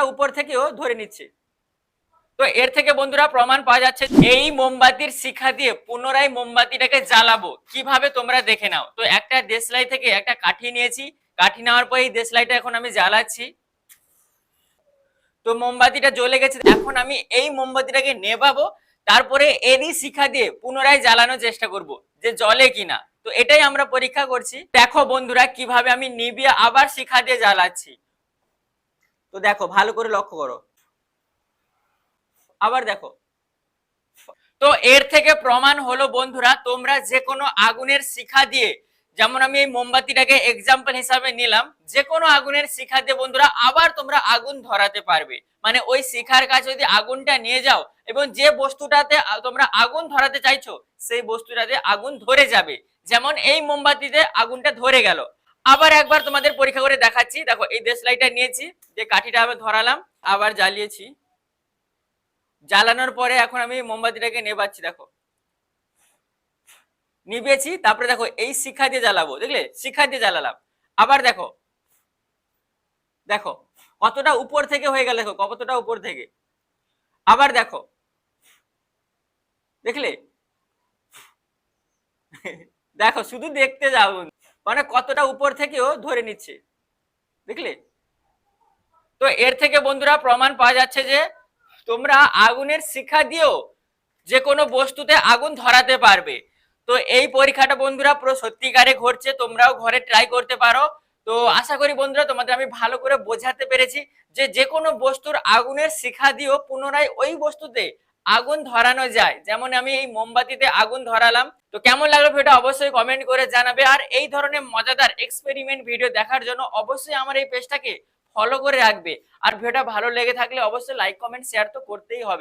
কতটা উপর থেকেও ধরে নিচ্ছে। তো এর থেকে বন্ধুরা প্রমাণ পাওয়া যাচ্ছে এই মোমবাতির শিখা দিয়ে পুনরায় মোমবাতিটাকে জ্বালাবো। কীভাবে তোমরা দেখে নাও। তো একটা দেশলাই থেকে একটা কাঠি নিয়েছি। কাঠি নেওয়ার পর এই দেশলাইটা এখন আমি জ্বালাচ্ছি। তো মোমবাতিটা জ্বলে গেছে। এখন আমি এই মোমবাতিটাকে নেভাবো। তারপরে এরই শিখা দিয়ে পুনরায় জ্বালানোর চেষ্টা করব যে জলে কিনা। তো এটাই আমরা পরীক্ষা করছি। দেখো বন্ধুরা, কীভাবে আমি নিবিয়ে আবার শিখা দিয়ে জ্বালাচ্ছি। তো দেখো, ভালো করে লক্ষ্য করো। আবার দেখো। তো এর থেকে প্রমাণ হলো বন্ধুরা, তোমরা যে কোনো আগুনের শিখা দিয়ে, যেমন আমি এই মোমবাতিটাকে এক্সাম্পল হিসাবে নিলাম যে কোনো আগুনের শিখা দিয়ে বন্ধুরা আবার তোমরা আগুন ধরাতে পারবে। মানে ওই শিখার কাছে যদি আগুনটা নিয়ে যাও, এবং যে বস্তুটাতে তোমরা আগুন ধরাতে চাইছো, সেই বস্তুটাতে আগুন ধরে যাবে। যেমন এই মোমবাতিতে আগুনটা ধরে গেল। আবার একবার তোমাদের পরীক্ষা করে দেখাচ্ছি। দেখো, এই দেশলাইটা নিয়েছি, যে কাঠিটা আমি ধরালাম, আবার জ্বালিয়েছি। জ্বালানোর পরে এখন আমি মোমবাতিটাকে নেবাচ্ছি, দেখো। নিবেছি, তারপরে দেখো, এই শিখা দিয়ে জ্বালাবো, দেখলে? শিখা দিয়ে জ্বালালাম। আবার দেখো দেখো, কতটা উপর থেকে হয়ে গেল, দেখো, কতটা উপর থেকে। আবার দেখো, দেখলে? দেখো, শুধু দেখতে যাও। মানে কতটা উপর থেকেও ধরে নিচ্ছে। দেখলে? তো এর থেকে বন্ধুরা প্রমাণ পাওয়া যাচ্ছে যে তোমরা আগুনের শিখা দিয়েও যে কোনো বস্তুতে আগুন ধরাতে পারবে। তো এই পরীক্ষাটা বন্ধুরা পুরো সত্যিকারে ঘটছে, তোমরাও ঘরে ট্রাই করতে পারো। তো আশা করি বন্ধুরা তোমাদের আমি ভালো করে বোঝাতে পেরেছি যে যে কোনো বস্তুর আগুনের শিখা দিয়েও পুনরায় ওই বস্তুতে আগুন ধরানো যায়। যেমন আমি এই মোমবাতিতে আগুন ধরালাম। তো কেমন লাগল ভিডিও অবশ্যই কমেন্ট করে জানাবে। আর এই ধরনের মজাদার এক্সপেরিমেন্ট ভিডিও দেখার জন্য অবশ্যই আমার এই পেজটাকে ফলো করে রাখবে। আর ভিডিওটা ভালো লেগে থাকলে অবশ্যই লাইক কমেন্ট শেয়ার তো করতেই হবে।